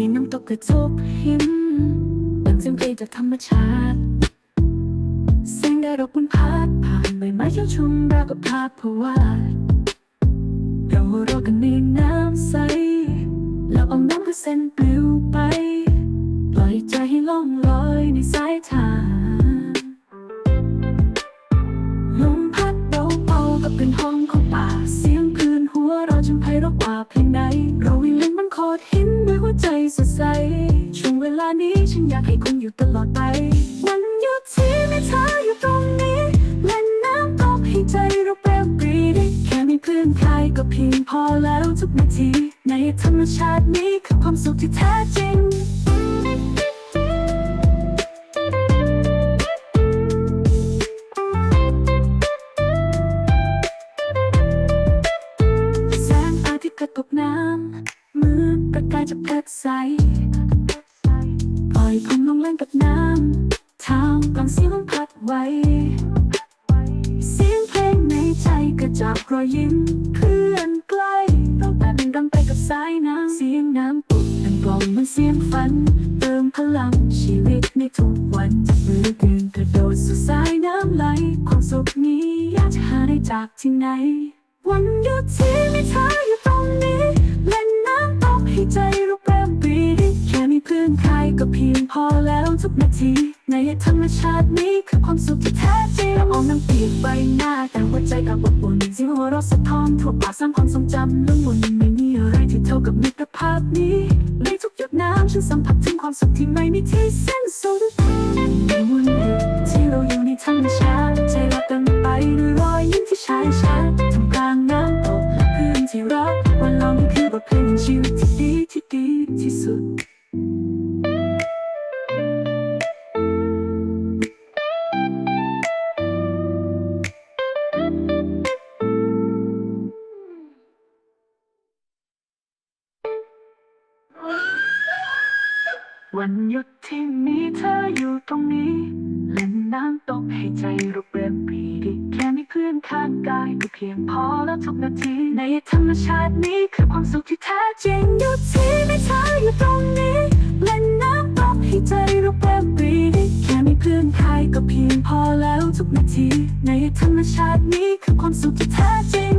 สีน้ำตกกระทบหินมันจึงเกิดจากธรรมชาติแสงแดดอบอุ่นพัดผ่านใบไม้เขียวชุ่มราวกับภาพผวาดเราหัวเราะกันในน้ำใสแล้วเอาน้ำกระเซ็นปลิวไป ปล่อยใจให้ล่องลอยในสายทานลมพัดเบาๆกับเป็นห้องของป่า เสียงคลื่นหัวเราะจนไพเราะกว่าเพ นี้ฉันอยากให้คุณอยู่ตลอดไป วันหยุดที่มีเธออยู่ตรงนี้เล่นน้ำตกให้ใจเราเปรี้ยวปรีได้แค่มีเพื่อนใครก็เพียงพอแล้วทุกนาที ในธรรมชาตินี้คือความสุขที่แท้จริงแสงอาทิตย์กระทบน้ำมือประกายจะเพชรใส เล่นกับน้ำเท้ากลางเสียงพัดไว้ เสียงเพลงในใจกระจากรอยยิ้มเพื่อนใกล้เราแต่เป็นดังไปกับสายน้ำเสียงน้ำปุกเป็นกล่อมมันเสียงฝัน เติมพลังชีวิตในทุกวันจับมือเดินกระโดดสู่สายน้ำไหลความสุขนี้อยากจะหาได้จากที่ไหน วันหยุดที่มีเธออยู่ตรงนี้ ทุกนาที ในธรรมชาตินี้คือความสุขที่แท้จริงเราออกน้ำเปียกใบหน้า แต่หัวใจกับอบอุ่นเสียงหัวเราะสะท้อนทั่วปากสร้างความทรงจำลุ่มวนไม่มีอะไรที่เท่ากับมิตรภาพนี้เลยทุกหยดน้ำฉันสัมผัสถึงความสุขที่ไม่มีที่สิ้นสุดในวันที่เราอยู่ในธรรมชาติ วันหยุดที่มีเธออยู่ตรงนี้ เล่นน้ำตกให้ใจเราเปลี่ยนปีดีแค่มีเพื่อนข้างกายก็เพียงพอแล้วทุกนาที ในธรรมชาตินี้คือความสุขที่แท้จริงหยุดที่มีเธออยู่ตรงนี้ เล่นน้ำตกให้ใจเราเปลี่ยนปีดีแค่มีเพื่อนใครก็เพียงพอแล้วทุกนาที ในธรรมชาตินี้คือความสุขที่แท้จริง